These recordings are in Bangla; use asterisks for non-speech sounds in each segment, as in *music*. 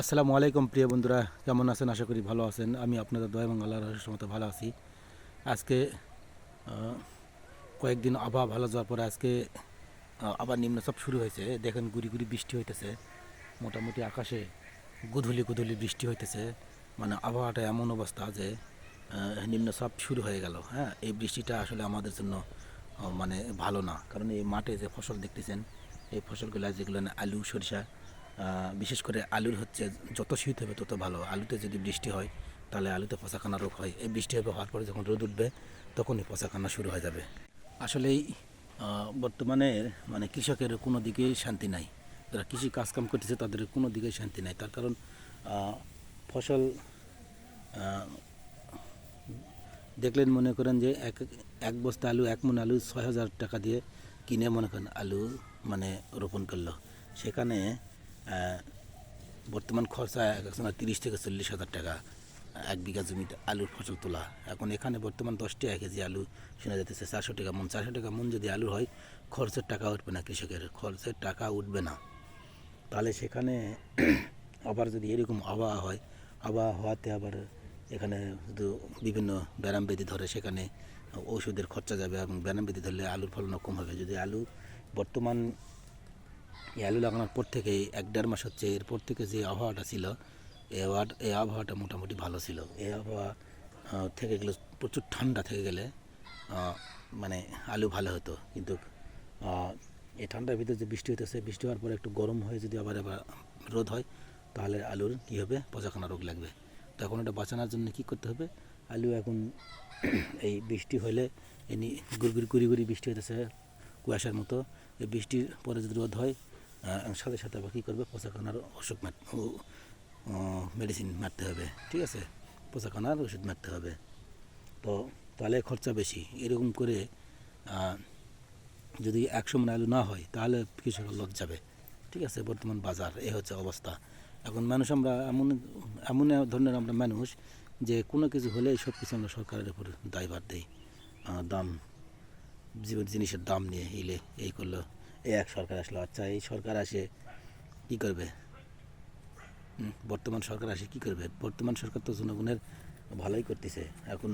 আসসালামু আলাইকুম প্রিয় বন্ধুরা। কেমন আছেন? আশা করি ভালো আছেন। আমি আপনাদের দয়া এবং আল্লাহর রহস্যের মতো ভালো আছি। আজকে কয়েকদিন আবহাওয়া ভালো যাওয়ার পরে আজকে আবার নিম্নচাপ শুরু হয়েছে। দেখেন গুড়ি গুড়ি বৃষ্টি হইতেছে। মোটামুটি আকাশে গুধুলি গুধুলি বৃষ্টি হইতেছে। মানে আবহাওয়াটা এমন অবস্থা যে আহ, নিম্নচাপ শুরু হয়ে গেল। হ্যাঁ এই বৃষ্টিটা আসলে আমাদের জন্য মানে ভালো না। কারণ এই মাঠে যে ফসল দেখতেছেন এই ফসলগুলো যেগুলো আলু সরিষা বিশেষ করে আলুর হচ্ছে যত শীত হবে তত ভালো। আলুতে যদি বৃষ্টি হয়, তাহলে আলুতে পচাখানা রোগ হয়। এই বৃষ্টি হবে হওয়ার পরে যখন রোদ উঠবে, তখনই পচাখানা শুরু হয়ে যাবে। আসলেই বর্তমানে মানে কৃষকের কোনো দিকেই শান্তি নাই। যারা কৃষি কাজকাম করতেছে, তাদের কোনো দিকেই শান্তি নাই। তার কারণ ফসল দেখলেন মনে করেন যে এক এক বস্তা আলু, এক মন আলু ছয় হাজার টাকা দিয়ে কিনে মনে করেন আলু মানে রোপণ করল। সেখানে বর্তমান খরচা এক একসময় তিরিশ থেকে চল্লিশ হাজার টাকা, এক বিঘা জমিতে আলুর ফসল তোলা। এখন এখানে বর্তমান দশ টাকা কেজি আলু শোনা যেতেছে চারশো টাকা মন। চারশো টাকা মন যদি আলু হয়, খরচের টাকা উঠবে না কৃষকের, খরচের টাকা উঠবে না। তাহলে সেখানে *clears throat* আবার যদি এরকম আবহাওয়া হয়, আবহাওয়া হওয়াতে আবার এখানে শুধু বিভিন্ন ব্যারাম বেদি ধরে সেখানে ওষুধের খরচা যাবে এবং ব্যারাম বেদি ধরলে আলুর ফলনও কম হবে। যদি আলু বর্তমান এই আলু লাগানোর পর থেকে এক দেড় মাস হচ্ছে এরপর থেকে যে আবহাওয়াটা ছিল এই আবহাওয়া এই আবহাওয়াটা মোটামুটি ভালো ছিল। এই আবহাওয়া থেকে গেলে প্রচুর ঠান্ডা থেকে গেলে মানে আলু ভালো হতো। কিন্তু এই ঠান্ডার ভিতরে যে বৃষ্টি হতেছে বৃষ্টি হওয়ার পরে একটু গরম হয়ে যদি আবার আবার রোদ হয়, তাহলে আলুর কী হবে? পচাখানা রোগ লাগবে। তখন এটা বাঁচানোর জন্য কী করতে হবে? আলু এখন *clears throat* এই বৃষ্টি হলে এনি গুড়গুড়ি গুড়ি গুড়ি বৃষ্টি হতেছে কুয়াশার মতো। এই বৃষ্টির পরে যদি রোদ হয় সাথে সাথে আবার কী করবে? পচাখানার অসুখ মার মেডিসিন মারতে হবে, ঠিক আছে? পচাখানার ওষুধ মারতে হবে। তো তাহলে খরচা বেশি। এরকম করে যদি একশো মন আলু না হয়, তাহলে কৃষকের লস যাবে। ঠিক আছে? বর্তমান বাজার, এ হচ্ছে অবস্থা। এখন মানুষ আমরা এমন এমন ধরনের আমরা মানুষ যে কোনো কিছু হলে সব কিছু আমরা সরকারের উপর দায়ভার দিই। দাম জীবন জিনিসের দাম নিয়ে এলে এই করল এই এক সরকার আসলো আচ্ছা এই সরকার আসে, কী করবে? বর্তমান সরকার আসে, কী করবে? বর্তমান সরকার তো জনগণের ভালোই করতেছে। এখন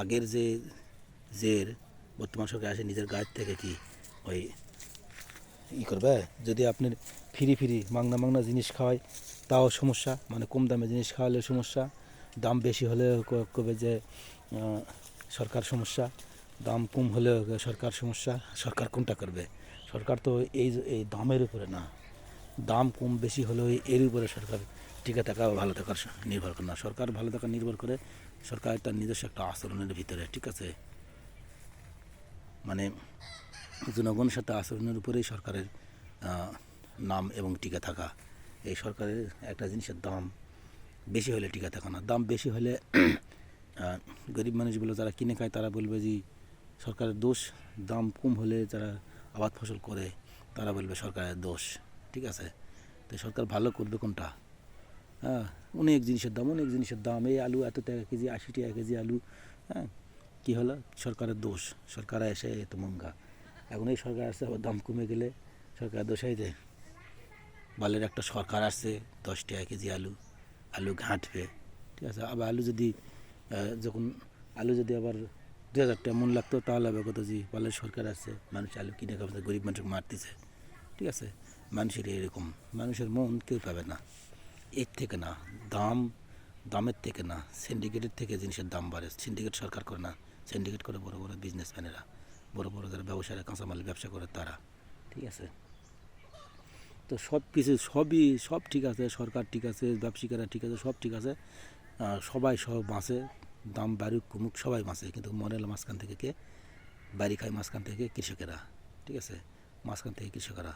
আগের যে জের, বর্তমান সরকার আসে, নিজের গায়ের থেকে কি ওই ই করবে? যদি আপনার ফিরি ফিরি মাংনা মাংনা জিনিস খাওয়ায়, তাও সমস্যা। মানে কম দামে জিনিস খাওয়ালে সমস্যা। দাম বেশি হলে কবে যে সরকার সমস্যা। দাম কম হলে সরকার সমস্যা, সরকার কোনটা করবে? সরকার তো এই এই দামের উপরে না। দাম কম বেশি হলেও এর উপরে সরকার টিকে থাকা ভালো থাকার নির্ভর করে না। সরকার ভালো থাকা নির্ভর করে সরকার তার নিজস্ব একটা আচরণের ভিতরে, ঠিক আছে? মানে জনগণের সাথে আচরণের উপরেই সরকারের নাম এবং টিকে থাকা। এই সরকারের একটা জিনিসের দাম বেশি হলে টিকে থাকা না। দাম বেশি হলে গরিব মানুষগুলো যারা কিনে খায়, তারা বলবে যে সরকারের দোষ, দাম কম হলে যারা আবাদ ফসল করে, তারা বলবে সরকারের দোষ, ঠিক আছে? তো সরকার ভালো করবে কোনটা? হ্যাঁ অনেক জিনিসের দাম, অনেক জিনিসের দাম। এই আলু এত টাকা কেজি, আশি টাকা কেজি আলু হ্যাঁ কী হলো? সরকারের দোষ, সরকার এসে এত মঙ্গা এখন এই সরকার আসছে, আবার দাম কমে গেলে সরকার দোষাই দেয় বালের একটা সরকার আসছে, দশ টাকা কেজি আলু আলু ঘাঁটবে, ঠিক আছে? আবার আলু যদি যখন, আলু যদি আবার দু হাজার টাকা মন লাগতো তাহলে হবে কত যে বালের সরকার আসছে মানুষ আলু কিনে খাবে গরিব মানুষকে মারতেছে। ঠিক আছে? মানুষের এরকম। মানুষের মন কেউ পাবে না। এর থেকে না, দাম, দামের থেকে না সিন্ডিকেটের থেকে জিনিসের দাম বাড়ে। সিন্ডিকেট সরকার করে না সিন্ডিকেট করে বড় বড় বিজনেসম্যানেরা বড় বড় যারা ব্যবসায়ীরা, কাঁচামাল ব্যবসা করে, তারা। ঠিক আছে? তো সব কিছু, সবই, সব ঠিক আছে। সরকার ঠিক আছে ব্যবসায়িকেরা ঠিক আছে, সব ঠিক আছে। সবাই সব বাঁচে। দাম বাড়ুক কমুক সবাই মাছে কিন্তু মরেল মাঝখান থেকে কে? বাড়ি খায় মাঝখান থেকে কৃষকেরা। ঠিক আছে? মাঝখান থেকে কৃষকেরা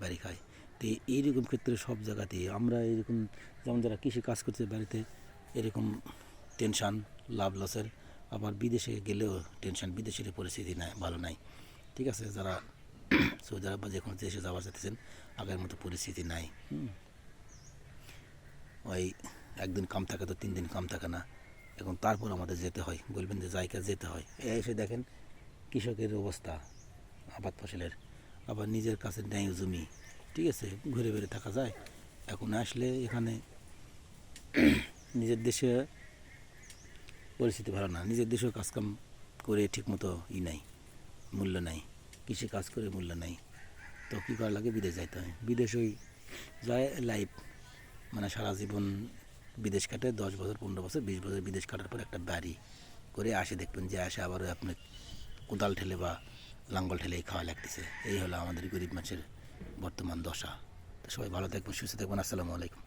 বাড়ি খায়। তো এইরকম ক্ষেত্রে সব জায়গাতেই আমরা এরকম যেমন যারা কৃষি কাজ করছে বাড়িতে এরকম টেনশান লাভ লসের আবার বিদেশে গেলেও টেনশান বিদেশের পরিস্থিতি নাই ভালো নাই। ঠিক আছে? যারা *clears throat* সৌদি আরব বা যে কোনো দেশে যাওয়া যেতেছেন আগের মতো পরিস্থিতি নাই। হুম। ওই একদিন কাম থাকে তো তিন দিন কাম থাকে না। এখন তারপর আমাদের যেতে হয়। বলবেন যে জায়গা যেতে হয়। এসে দেখেন কৃষকের অবস্থা, আবাদ ফসলের। আবার নিজের কাছে ন্যায় জমি। ঠিক আছে, ঘুরে বেড়ে থাকা যায়। এখন আসলে এখানে *clears throat* নিজের দেশে পরিস্থিতি ভালো না। নিজের দেশেও কাজকাম করে ঠিকমতো ই নাই, মূল্য নাই। কৃষি কাজ করে মূল্য নাই। তো কী করা লাগে? বিদেশ যাইতে হয়। বিদেশ ওই যায় লাইফ মানে সারা জীবন বিদেশ কাটে, দশ বছর, পনেরো বছর, বিশ বছর বিদেশ কাটার পর একটা বাড়ি করে আসে, দেখবেন যে আসে আবার আপনি কোদাল ঠেলে বা লাঙ্গল ঠেলেই খাওয়া লাগতেছে। এই হলো আমাদের গরিব মানুষের বর্তমান দশা। তো সবাই ভালো থাকবেন, সুস্থ থাকবেন। আসসালামু আলাইকুম।